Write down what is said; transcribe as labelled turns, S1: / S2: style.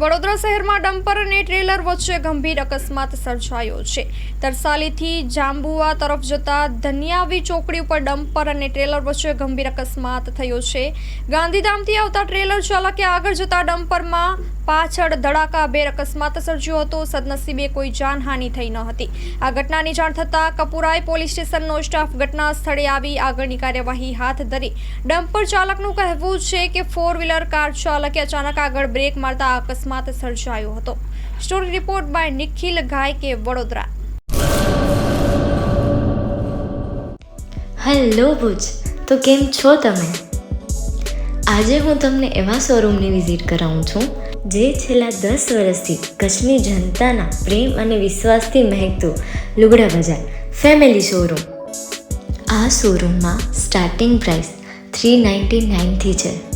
S1: વડોદરા શહેરમાં ડમ્પર અને ટ્રેલર વચ્ચે ગંભીર અકસ્માત સર્જાયો છે. તરસાલીથી જાંબુઆ તરફ જતા ધનિયાવી ચોકડી ઉપર ડમ્પર અને ટ્રેલર વચ્ચે ગંભીર અકસ્માત થયો છે. ગાંધીધામથી આવતા ટ્રેલર ચાલકે આગળ જતા ડમ્પરમાં પાછળ ધડાકાભેર અકસ્માત સર્જ્યો હતો. સદનસીબે કોઈ જાનહાનિ થઈ ન હતી. આ ઘટનાની જાણ થતાં કપુરાઈ પોલીસ સ્ટેશનનો સ્ટાફ ઘટના સ્થળે આવી આગળની કાર્યવાહી હાથ ધરી. ડમ્પર ચાલકનું કહેવું છે કે ફોર વ્હીલર કાર ચાલકે અચાનક આગળ બ્રેક મારતા આ અકસ્માત સર્જાયો હતો. Story report by Nikhil Gayke Vadodara.
S2: Hello Bhuj, તો કેમ છો તમે? આજે હું તમને એવા શોરૂમની વિઝિટ કરાવું છું, જે છેલ્લા દસ વર્ષથી કચ્છની જનતાના પ્રેમ અને વિશ્વાસથી મહેકતું લુગડા બજાર ફેમિલી શોરૂમ. આ શોરૂમમાં સ્ટાર્ટિંગ પ્રાઇસ થ્રી નાઇન્ટી નાઇનથી છે.